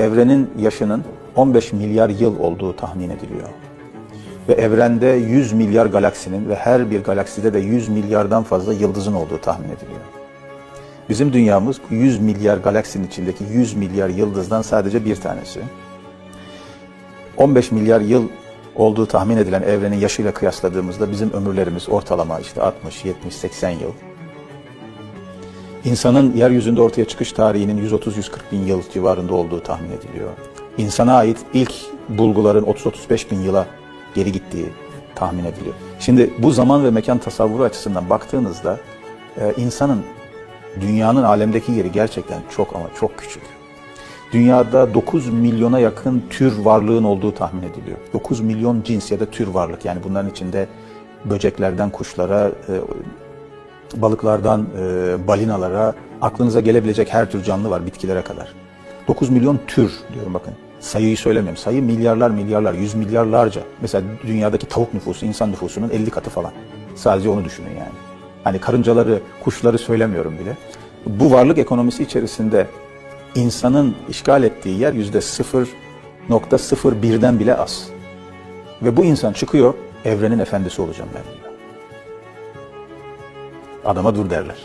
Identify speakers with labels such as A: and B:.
A: evrenin yaşının 15 milyar yıl olduğu tahmin ediliyor. Ve evrende 100 milyar galaksinin ve her bir galakside de 100 milyardan fazla yıldızın olduğu tahmin ediliyor. Bizim dünyamız bu 100 milyar galaksinin içindeki 100 milyar yıldızdan sadece bir tanesi. 15 milyar yıl olduğu tahmin edilen evrenin yaşıyla kıyasladığımızda bizim ömürlerimiz ortalama işte 60, 70, 80 yıl. İnsanın yeryüzünde ortaya çıkış tarihinin 130-140 bin yıl civarında olduğu tahmin ediliyor. İnsana ait ilk bulguların 30-35 bin yıla geri gittiği tahmin ediliyor. Şimdi bu zaman ve mekan tasavvuru açısından baktığınızda e, insanın dünyanın alemdeki yeri gerçekten çok ama çok küçük. Dünyada 9 milyona yakın tür varlığın olduğu tahmin ediliyor. 9 milyon cins ya da tür varlık yani bunların içinde böceklerden kuşlara, e, balıklardan e, balinalara, aklınıza gelebilecek her tür canlı var bitkilere kadar. 9 milyon tür diyorum bakın. Sayıyı söylemiyorum. Sayı milyarlar milyarlar, yüz milyarlarca. Mesela dünyadaki tavuk nüfusu insan nüfusunun 50 katı falan. Sadece onu düşünün yani. Hani karıncaları, kuşları söylemiyorum bile. Bu varlık ekonomisi içerisinde insanın işgal ettiği yer yüzde 0.01'den bile az. Ve bu insan çıkıyor, evrenin efendisi olacağım ben diyor. Adama dur derler.